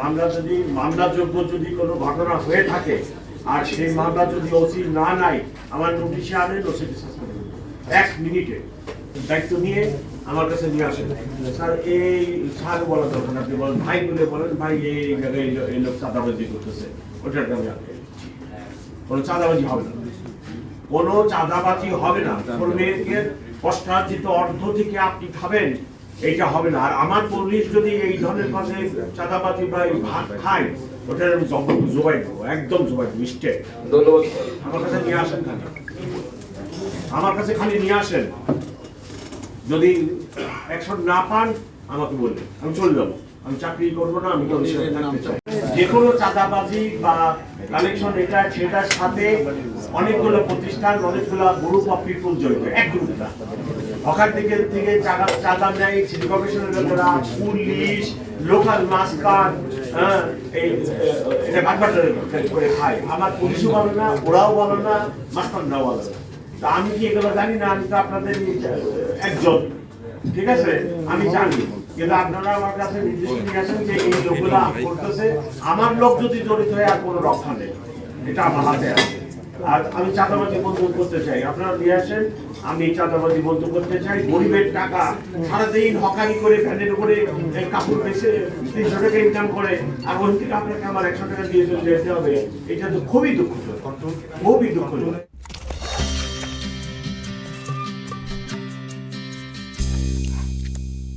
মামলা যদি মামলাযোগ্য যদি কোনো ঘটনা হয়ে থাকে আর সেই মামলা যদি ওসি না নাই আমার নোটিশে আনেন ওসিকে সাসপেন্ড এক মিনিটে। দায়িত্ব নিয়ে আমার কাছে নিয়ে আসেন। স্যার এই স্যার বলা দরকার আপনি বলেন ভাই বলে বলেন ভাই এই জায়গায় এই লোক চাঁদাবাজি করতেছে। আমি আটকে দিচ্ছি। কোনো চাঁদাবাজি হবে না। কোনো চাঁদাবাজি হবে না। শ্রমিকের কষ্টার্জিত অর্থ থেকে আপনি খাবেন এইটা হবে না। আর আমার পুলিশ যদি এই ধরনের কথা চাঁদাবাজি বা ভাত খায় ওটা আমি জব- জবাই দেবো একদম জবাই দেবো ধন্যবাদ। আমার কাছে নিয়ে আসেন খালি। আমার কাছে খালি নিয়ে আসেন। যদি অ্যাকশন না পান আমাকে বলবেন। আমি চলে যাব। আমি চাকরি করব না আমি পুলিশের থাকতে চাই। যে কোনো চাঁদাবাজি বা কালেকশন এটা সেটার সাথে অনেকগুলো প্রতিষ্ঠান অনেকগুলো গ্রুপ অফ পিপুল জড়িত। এক গ্রুপ না হকার দিকে থেকে চাঁদা চাঁদা নেয় সিটি লোকেরা, পুলিশ লোকাল মাস্কার হ্যাঁ বাটবাটারে করে খায়। আমার পুলিশও না, ওরাও না না। তা আমি কি এগুলো জানি না? আমি তো আপনাদের একজন, ঠিক আছে? আমি জানি। কিন্তু আপনারা আমার কাছে নির্দিষ্ট নিয়ে যে এই লোকগুলা করতেছে। আমার লোক যদি জড়িত হয়, আর কোনো রক্ষা নেই। এটা আমার হাতে আছে। আর আমি চাঁদাবাজি বন্ধ করতে চাই। আপনারা নিয়ে আসেন, আমি চাঁদাবাজি বন্ধ করতে চাই। গরিবের টাকা সারাদিন হকারি করে ফ্যানের উপরে কাপড় বেছে তিনশো টাকা ইনকাম করে, আর থেকে আপনাকে আমার একশো টাকা দিয়ে চলে যেতে হবে। এটা তো খুবই দুঃখজনক। খুবই দুঃখজনক।